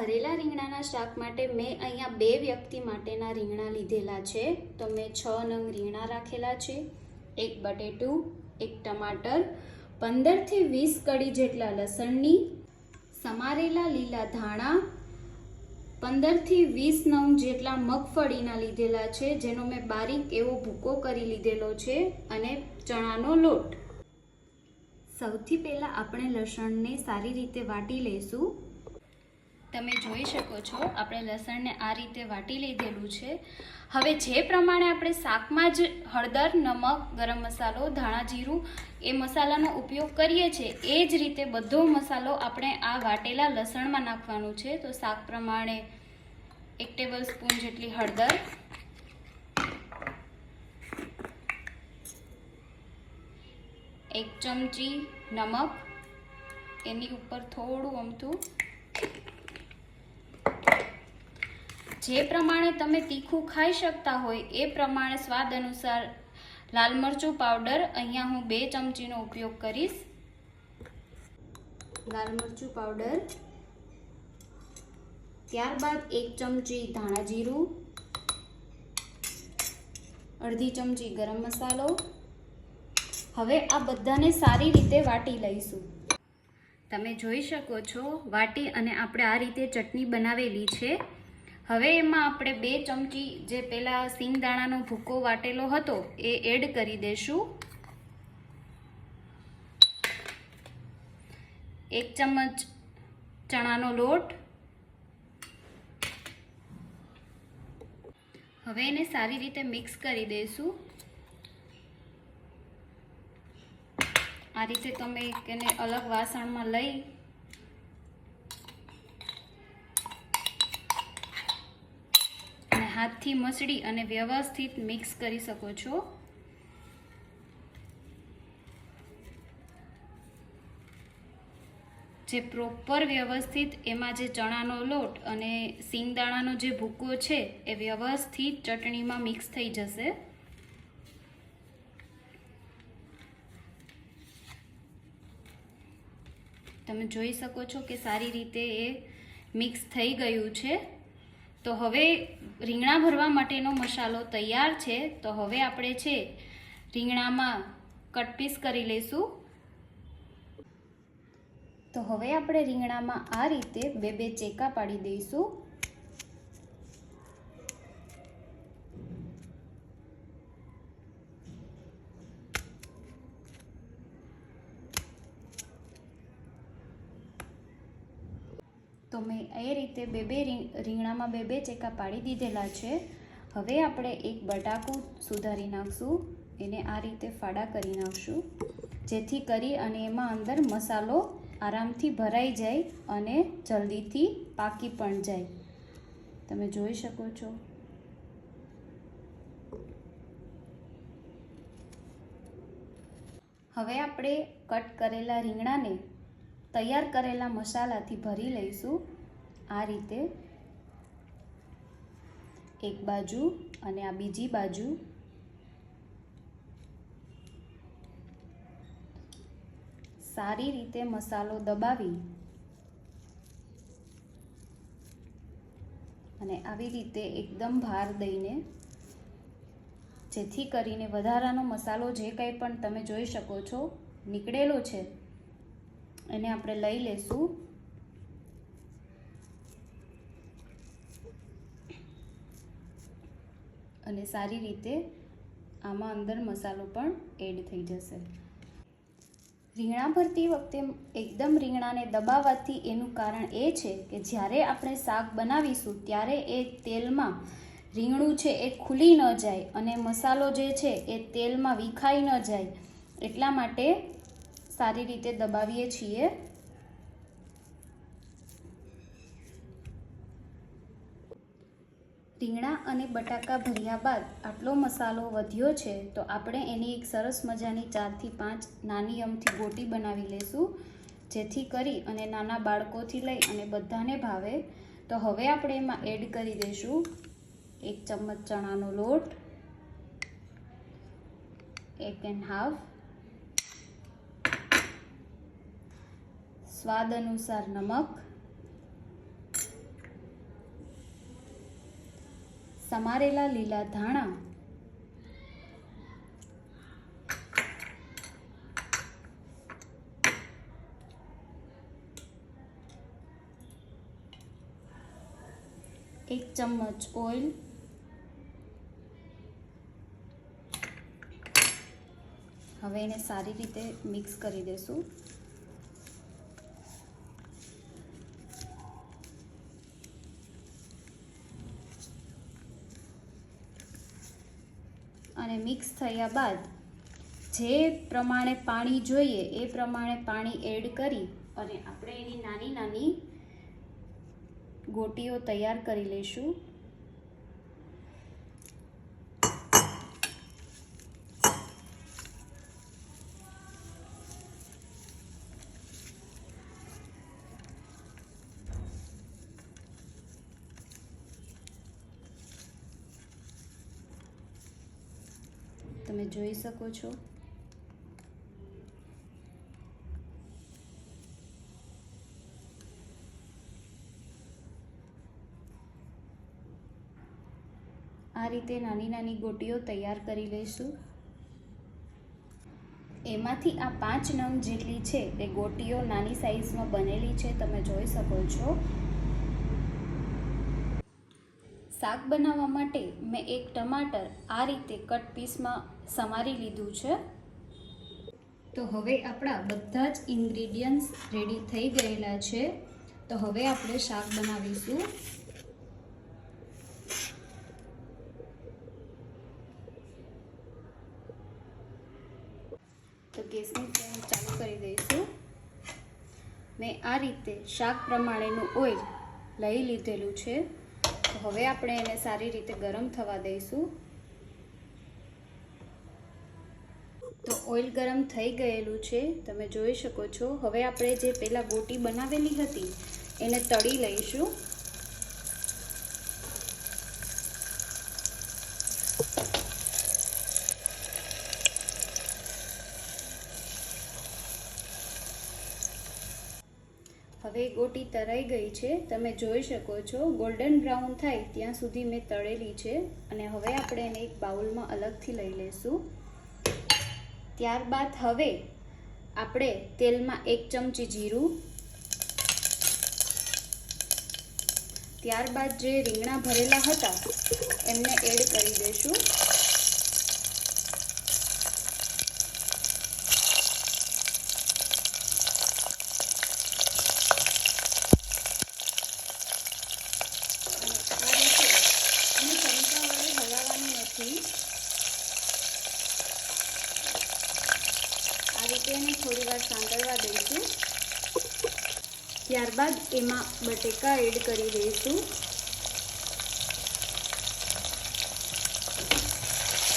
ભરેલા રીંગણાના શાક માટે મેં અહીંયા બે વ્યક્તિ માટેના રીંગણા લીધેલા છે. તો મેં છ નંગ રીંગણા રાખેલા છે. એક બટેટું, એક ટમાટર પંદરથી વીસ કડી જેટલા લસણની, સમારેલા લીલા ધાણા પંદરથી વીસ નંગ જેટલા મગફળીના લીધેલા છે, જેનો મેં બારીક એવો ભૂકો કરી લીધેલો છે અને ચણાનો લોટ. સૌથી પહેલાં આપણે લસણને સારી રીતે વાટી લઈશું. તમે જોઈ શકો છો, આપણે લસણને આ રીતે વાટી લીધેલું છે. હવે જે પ્રમાણે આપણે શાકમાં જ હળદર, નમક, ગરમ મસાલો, ધાણા જીરું એ મસાલાનો ઉપયોગ કરીએ છીએ, એ જ રીતે બધો મસાલો આપણે આ વાટેલા લસણમાં નાખવાનું છે. તો શાક પ્રમાણે એક ટેબલ સ્પૂન જેટલી હળદર, એક ચમચી નમક, એની ઉપર થોડું અમથું જે પ્રમાણે તમે તીખું ખાઈ શકતા હોય એ પ્રમાણે સ્વાદ અનુસાર લાલ મરચું પાવડર અહીંયા હું બે ચમચીનો ઉપયોગ કરીશ. લાલ મરચું પાવડર. ત્યારબાદ એક ચમચી ધાણા જીરું. અડધી ચમચી ગરમ મસાલો. હવે આ બધાને સારી રીતે વાટી લઈશું. તમે જોઈ શકો છો વાટી અને આપણે આ રીતે ચટણી બનાવેલી છે. હવે એમાં આપણે બે ચમચી જે પેલા સિંગદાણાનો ભૂકો વાટેલો હતો, એ એડ કરી દેશું. એક ચમચ ચણાનો લોટ. હવે એને સારી રીતે મિક્સ કરી દઈશું આ રીતે તમે એને અલગ વાસણમાં લઈ હાથથી મસળી અને વ્યવસ્થિત મિક્સ કરી શકો છો. જે પ્રોપર વ્યવસ્થિત, એમાં જે ચણાનો લોટ અને સિંગદાણાનો જે ભૂકો છે, એ વ્યવસ્થિત ચટણીમાં મિક્સ થઈ જશે. તમે જોઈ શકો છો કે સારી રીતે એ મિક્સ થઈ ગયું છે. તો હવે રીંગણા ભરવા માટેનો મસાલો તૈયાર છે. તો હવે આપણે છે રીંગણામાં કટપીસ કરી લઈશું. તો હવે આપણે રીંગણામાં આ રીતે બે બે ચેકા પાડી દઈશું. તો મેં એ રીતે બે બે રીંગણામાં બે બે ચેકા પાડી દીધેલા છે. હવે આપણે એક બટાકું સુધારી નાખશું. એને આ રીતે ફાડા કરી નાખશું. જેથી કરી અને એમાં અંદર મસાલો આરામથી ભરાઈ જાય અને જલ્દીથી પાકી પણ જાય. તમે જોઈ શકો છો. હવે આપણે કટ કરેલા રીંગણાને તૈયાર કરેલા મસાલાથી ભરી લઈશું. આ રીતે એક બાજુ અને આ બીજી બાજુ સારી રીતે મસાલો દબાવી અને આવી રીતે એકદમ ભાર દઈને જેથી કરીને વધારાનો મસાલો જે કંઈ પણ તમે જોઈ શકો છો, નીકળેલો છે, એને આપણે લઈ લેશું. અને સારી રીતે આમાં અંદર મસાલો પણ એડ થઈ જશે. રીંગણા ભરતી વખતે એકદમ રીંગણાને દબાવવાથી એનું કારણ એ છે કે જ્યારે આપણે શાક બનાવીશું ત્યારે એ તેલમાં રીંગણું છે એ ખુલી ન જાય અને મસાલો જે છે એ તેલમાં વિખાઈ ન જાય. એટલા માટે સારી રીતે દબાવીએ છીએ. રીંગણા અને બટાકા ભર્યા બાદ આટલો મસાલો વધ્યો છે, તો આપણે એની એક સરસ મજાની ચારથી પાંચ નાની અમથી ગોટી બનાવી લઈશું જેથી કરી અને નાના બાળકોથી લઈ અને બધાને ભાવે. તો હવે આપણે એમાં એડ કરી દઈશું એક ચમચ ચણાનો લોટ, એક એન્ડ હાફ. સ્વાદ અનુસાર નમક સમારેલા લીલા ધાણા. એક ચમચ ઓઇલ. હવે એને સારી રીતે મિક્સ કરી દેશું. અને મિક્સ થયા બાદ જે પ્રમાણે પાણી જોઈએ એ પ્રમાણે પાણી એડ કરી અને આપણે એની નાની નાની ગોટીઓ તૈયાર કરી લઈશું. તમે જોઈ શકો છો. આ રીતે નાની નાની ગોટીઓ તૈયાર કરી લઈશું. એમાંથી આ પાંચ નંગ જેટલી છે એ ગોટીઓ નાની સાઈઝમાં બનેલી છે, તમે જોઈ શકો છો. શાક બનાવવા માટે મેં એક ટમાટર આ રીતે કટ પીસમાં સમારી લીધું છે. તો હવે આપણા બધા જ ઇન્ગ્રીડિયન્ટ્સ રેડી થઈ ગયેલા છે. તો હવે આપણે શાક બનાવીશું. તો ગેસની ફ્લેમ ચાલુ કરી દઈશું. મેં આ રીતે શાક પ્રમાણેનું ઓઇલ લઈ લીધેલું છે. તો હવે આપણે એને સારી રીતે ગરમ થવા દઈશું તો ઓઇલ ગરમ થઈ ગયેલું છે, તમે જોઈ શકો છો. હવે આપણે જે પહેલાં ગોટી બનાવેલી હતી, એને તળી લઈશું. હવે ગોટી તરાઈ ગઈ છે, તમે જોઈ શકો છો. ગોલ્ડન બ્રાઉન થાય ત્યાં સુધી મેં તળેલી છે, અને હવે આપણે એને એક બાઉલમાં અલગથી લઈ લઈશું. ત્યારબાદ હવે આપણે તેલમાં એક ચમચી જીરું, ત્યારબાદ જે રીંગણા ભરેલા હતા એમને એડ કરી દઈશું અને આ રીતે એને ચમચા વડે હલાવવાનું નથી આ રીતે એને થોડી વાર સાંતળવા દઈશું ત્યારબાદ એમાં બટેકા એડ કરી દઈશું.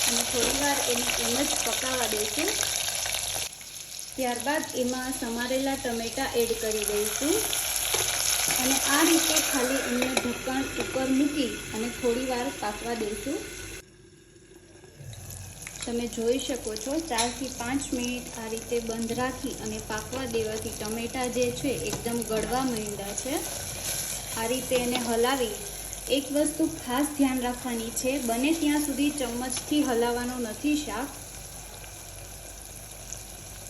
અને થોડી વાર એને એમ જ પકાવવા દઈશું. ત્યારબાદ એમાં સમારેલા ટમેટા એડ કરી દઈશું. અને આ રીતે ખાલી એમને ઢક્કણ ઉપર મૂકી અને થોડી વાર પાકવા દઈશું. તમે જોઈ શકો છો, ચારથી પાંચ મિનિટ આ રીતે બંધ રાખી અને પાકવા દેવાથી ટમેટા જે છે, એકદમ ગળવા માંડ્યા છે. આ રીતે એને હલાવી એક વસ્તુ ખાસ ધ્યાન રાખવાની છે, બને ત્યાં સુધી ચમચથી હલાવવાનો નથી શાક.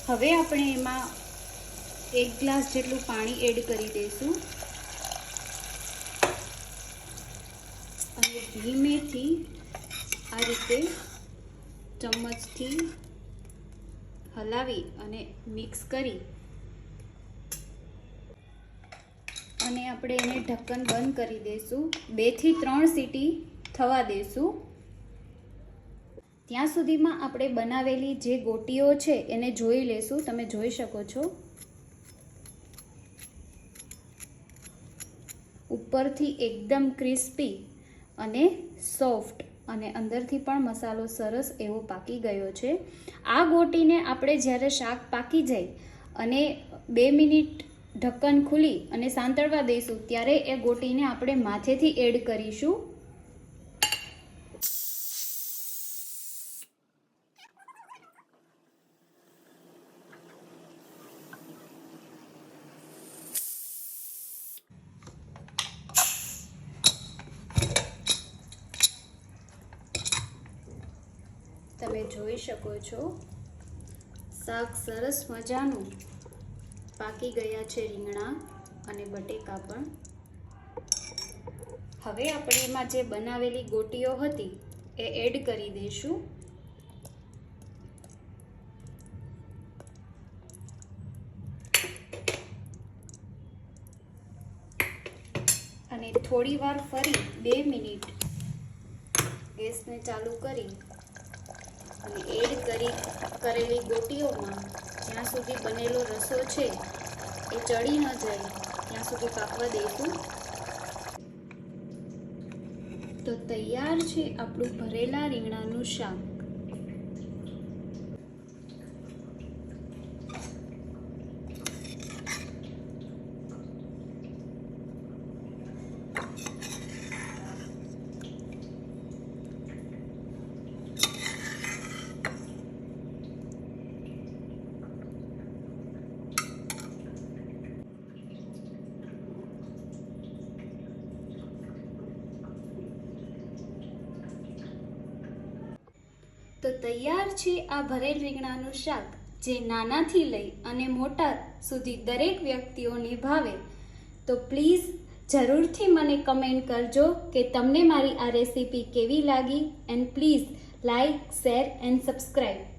હવે આપણે એમાં એક ગ્લાસ જેટલું પાણી એડ કરી દઈશું. અને ધીમેથી આ રીતે ચમચથી હલાવી અને મિક્સ કરી. અને આપણે એને ઢક્કન બંધ કરી દઈશું. બેથી ત્રણ સીટી થવા દઈશું. ત્યાં સુધીમાં આપણે બનાવેલી જે ગોટીઓ છે એને જોઈ લેશું. તમે જોઈ શકો છો. ઉપરથી એકદમ ક્રિસ્પી અને સોફ્ટ. અને અંદરથી પણ મસાલો સરસ એવો પાકી ગયો છે. આ ગોટીને આપણે જ્યારે શાક પાકી જાય અને બે મિનિટ ઢક્કન ખુલી અને સાંતળવા દઈશું, ત્યારે એ ગોટીને આપણે માથેથી એડ કરીશું. તમે જોઈ શકો છો. શાક સરસ મજાનું પાકી ગયા છે રીંગણા અને બટેકા પણ. હવે આપણે એમાં જે બનાવેલી ગોટીઓ હતી એ એડ કરી દઈશું. અને થોડી વાર ફરી બે મિનિટ ગેસને ચાલુ કરી અને એડ કરી, કરેલી ગોટીઓમાં જ્યાં સુધી બનેલો રસો છે, એ ચડી ન જાય. ત્યાં સુધી પાકવા દઈશું તો તૈયાર છે આપણું ભરેલા રીંગણાનું શાક. તો તૈયાર છે આ ભરેલ રીંગણાનું શાક, જે નાનાથી લઈ અને મોટા સુધી દરેક વ્યક્તિઓને ભાવે તો પ્લીઝ જરૂરથી મને કમેન્ટ કરજો કે તમને મારી આ રેસીપી કેવી લાગી, and please like share, and subscribe